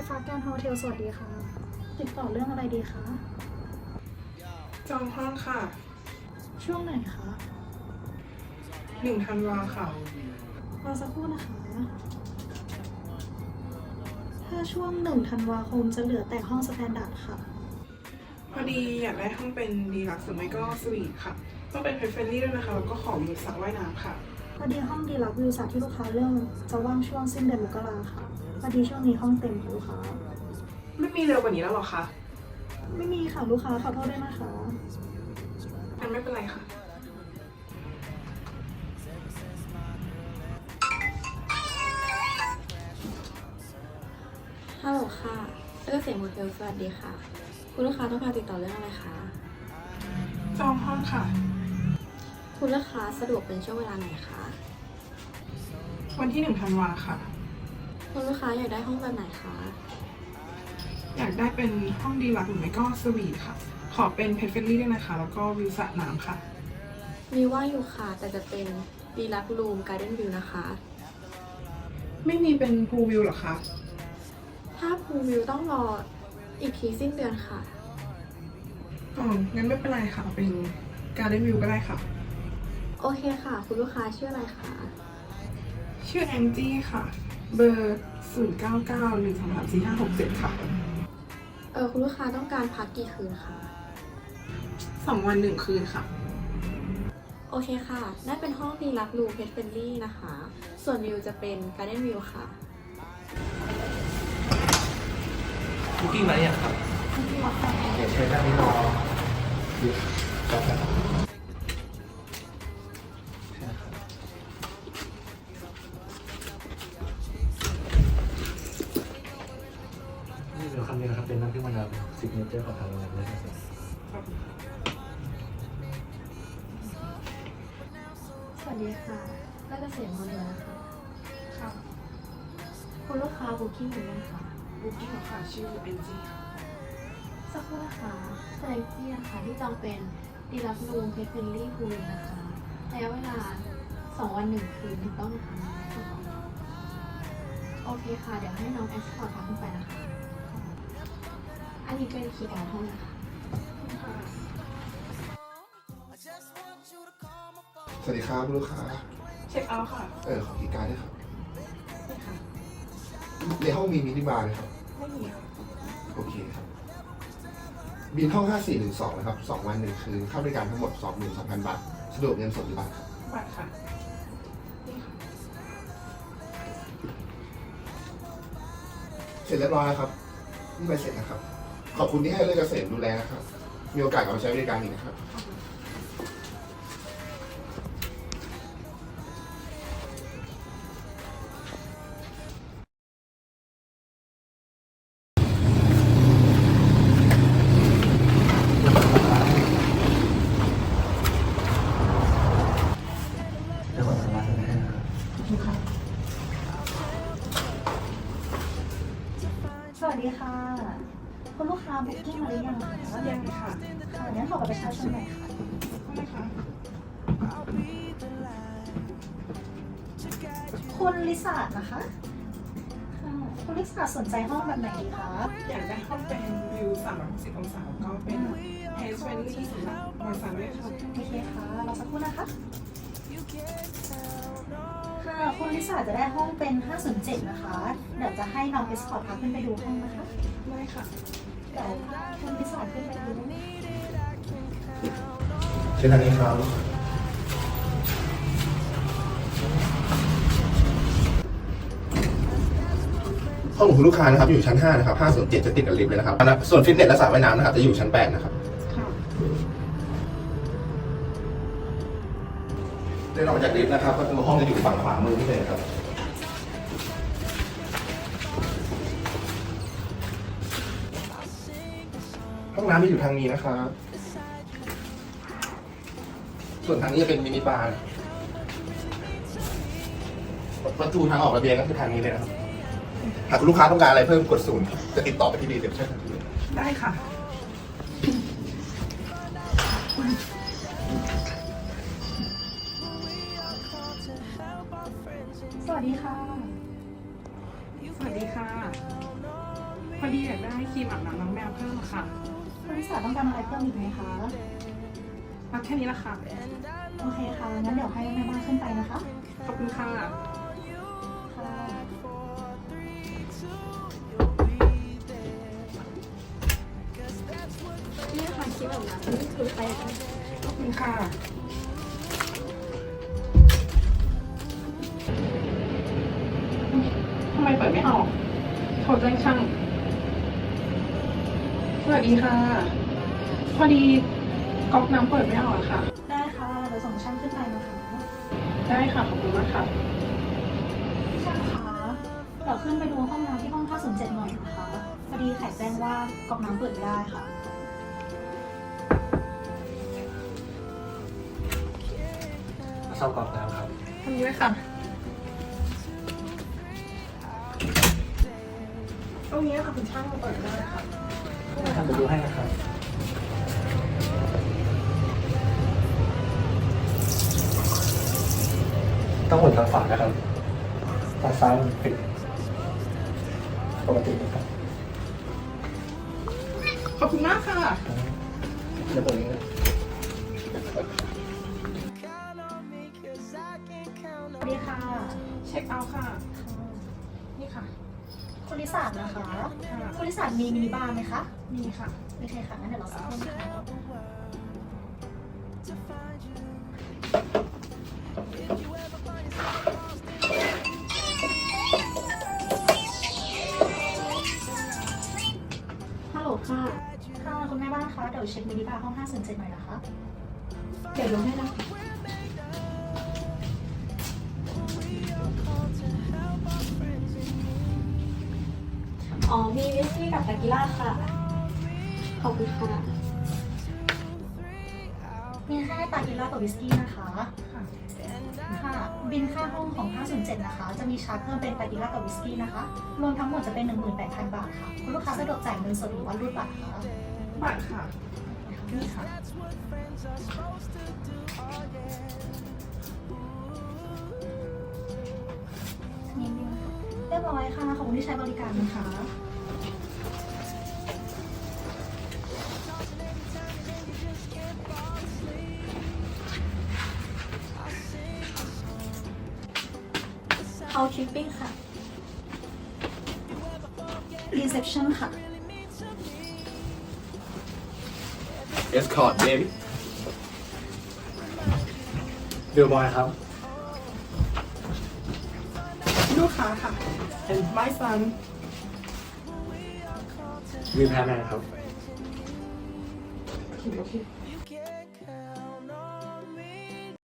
ยฟ้าแกรนด์โฮเทลสวัสดีค่ะ ติดต่อเรื่องอะไรดีคะ จองห้องค่ะช่วงไหนคะหนึ่งธันวาค่ะ รอสักครู่นะคะ ถ้าช่วงหนึ่งธันวาคมจะเหลือแต่ห้องสแตนดาร์ดค่ะ พอดีอยากได้ห้องเป็นดีลักซ์หรือไม่ก็สวีทค่ะ ต้องเป็นเพรสเฟรลี่ด้วยนะคะแล้วก็ขอมีสระว่ายน้ำค่ะ พอดีห้องดีลักซ์วิวสัตที่ลูกค้าเรื่องจะว่างช่วงสิ้นเดือนมกราค่ะพอดีช่วงนี้ห้องเต็มค่ะลูกค้า ไม่มีเร็วกว่านี้แล้วเหรอคะไม่มีค่ะลูกค้าขอโทษด้วยนะคะงั้นไม่เป็นไรค่ะ ฮัลโหลค่ะเลือกเสียงโมเทลสวัสดีค่ะ คุณลูกค้าต้องการติดต่อเรื่องอะไรคะ จองห้องค่ะ คุณลูกค้าสะดวกเป็นช่วงเวลาไหนคะวันที่หนึ่งธันวาค่ะ คุณลูกค้าอยากได้ห้องแบบไหนคะอยากได้เป็นห้องดีลักซ์หรือไม่ก็สวีทค่ะ ขอเป็นเพรสเฟรลี่ด้วยนะคะ แล้วก็วิวสระน้ำค่ะ มีว่างอยู่ค่ะแต่จะเป็นดีลักรูมการ์เด้นวิวนะคะ ไม่มีเป็นพูลวิวเหรอคะถ้าพูลวิวต้องรออีกทีสิ้นเดือนค่ะ อ๋องั้นไม่เป็นไรค่ะเอาเป็นการ์เด้นวิวก็ได้ค่ะ โอเคค่ะ คุณลูกค้าชื่ออะไรคะชื่อแองจี้ค่ะ เบอร์0 9 9 1 2 3 4 5 6 7ค่ะ เออคุณลูกค้าต้องการพักกี่คืนคะสองวันหนึ่งคืนค่ะ โอเคค่ะได้เป็นห้องดีลักรูมเพชรเฟนลี่นะคะ ส่วนวิวจะเป็นการ์เด้นวิวค่ะคุกกิ้งมาหรือยังครับเดี๋ยวเชิญด้านนี้รอดูครับำนี้นะครับเป็นน้ำพริกมะนาวเป็นซิกเนเจอร์ของทางโรงแรมเลยครับสวัสดีค่ะก็จะเสียงโมเดลนะคะค่ะคุณลูกค้าบุ๊กิ้งหรือยังคะบุ๊กิ้งค่ะชื่อแองจี้ค่ะสักครู่นะคะเซเลกซี่นะคะที่จองเป็นดีลักรูมเพชรเฟนลี่พูลนะคะระยะเวลา2วัน1คืนถูกต้องนะคะโอเคค่ะ เดี๋ยวให้น้องแอสพอร์ตพาขึ้นไปนะคะ อันนี้เป็นคีย์การ์ดห้องนะคะ สวัสดีครับลูกค้า เช็คเอาท์ค่ะเออขอคีย์การ์ดด้วยครับ นี่ค่ะ ในห้องมีมินิบาร์ไหมครับ ไม่มีค่ะโอเคครับ บินห้อง 5412นะครับ2วัน1คืนค่าบริการทั้งหมด 22,000 บาท สะดวกเงินสดหรือบัตรครับบัตรค่ะ นี่ค่ะ เสร็จเรียบร้อยแล้วครับ นี่ใบเสร็จนะครับ ขอบคุณที่ให้เลือกเกษมดูแลนะครับ มีโอกาสกลับมาใช้บริการอีกนะครับเดี๋ยวขอสมัครให้นะครับ สวัสดีค่ะ คุณลูกค้าบุ๊กิ้งมาหรือยังคะยังค่ะค่ะงั้นขอบัตรประชาชนหน่อยค่ะไม่ค่ะคุณลิซ่านะคะค่ะคุณลิซ่าสนใจห้องแบบไหนดีคะอยากได้ห้องเป็นวิว360องศาแล้วก็เป็นเพรสเฟรลี่สำหรับบริษัทด้วยค่ะโอเคค่ะรอสักครู่นะคะ ค่ะคุณลิซ่าจะได้ห้องเป็น 507 นะคะ เดี๋ยวจะให้น้องเอสคอร์ตพาขึ้นไปดูห้องนะคะได้ค่ะเดี๋ยวคุณลิซ่าขึ้นไปดูเช่นทางนี้ครับห้องของคุณลูกค้านะครับอยู่ชั้น 5 นะครับ507จะติดกับลิฟต์เลยนะครับ ส่วนฟิตเนสและสระว่ายน้ำนะครับจะอยู่ชั้น 8 นะครับ ค่ะ เดินออกมาจากลิฟต์นะครับ ก็คือห้องจะอยู่ฝั่งขวามือนี่เลยครับ ห้องน้ำจะอยู่ทางนี้นะครับ ส่วนทางนี้จะเป็นมินิบาร์ประตูทางออกระเบียงก็คือทางนี้เลยนะครับ หากคุณลูกค้าต้องการอะไรเพิ่มกดศูนย์จะติดต่อไปที่ดีเดี๋ยวใช่ทันทีเลยได้ค่ะ วัสดีค่ะ สวัสดีค่ะค่ะคุณลิสาต้องการอะไรเพิ่มอีกไหมคะมาแค่นี้ละค่ะ โอเคค่ะ งั้นเดี๋ยวให้แม่บ้านขึ้นไปนะคะ ขอบคุณค่ะ ค่ะนี่ค่ะคิดแบบนั้นนี่คือไปขอบคุณค่ะ ออกโทรแจ้งช่าง สวัสดีค่ะ พอดีก๊อกน้ำเปิดไม่ออกอะค่ะ ได้ค่ะเดี๋ยวส่งช่างขึ้นไปนะคะได้ค่ะ ขอบคุณมากค่ะ ช่างคะเดี๋ยวขึ้นไปดูห้องน้ำที่ห้อง507หน่อยนะคะพอดีไข่แจ้งว่ากรอกน้ำเปิดไม่ได้ค่ะมาเศร้ากรอกน้ำครับ ทำนี้ไว้ค่ะ รงนี้ค่ะคุณช่างมาเปิดได้ค่ะทำไปดูให้นะครับต้องหมุนทางฝานะครับทางซ้ายมันปิดปกตินะครับขอบคุณมากค่ะแล้วตรงนี้นะสวัสดีค่ะ เช็คเอาท์ค่ะนี่ค่ะ คุณลิสานะคะค่ะคุณลิสามีมินิบาร์ไหมคะ มีค่ะโอเคค่ะงั้นเดี๋ยวเราสักครู่นะคะฮัลโหลค่ะ ค่ะคุณแม่บ้านคะ เดี๋ยวเช็คมินิบาร์ห้อง507หน่อยนะคะ เดี๋ยวดูให้นะคะ อ๋อ มีวิสกี้กับตากิล่าค่ะ ขอบคุณค่ะ มีแค่ตากินเหล้ากับวิสกี้นะคะค่ะค่ะบินค่าห้องของ 507 นะคะ จะมีชาร์จเพิ่มเป็นตากินเหล้ากับวิสกี้นะคะ รวมทั้งหมดจะเป็น 18,000 บาทค่ะ คุณลูกค้าสะดวกจ่ายเงินสดหรือว่ารูดบัตรคะบัตรค่ะ นี่ค่ะ ร้อยค่ะ ขอบคุณที่ใช้บริการนะคะ เอาชิปปิ้งค่ะ reception ค่ะ Escort baby บิลบอยครับ ลูกค้าค่ะ and my son วิวแพรแมนครับโอเค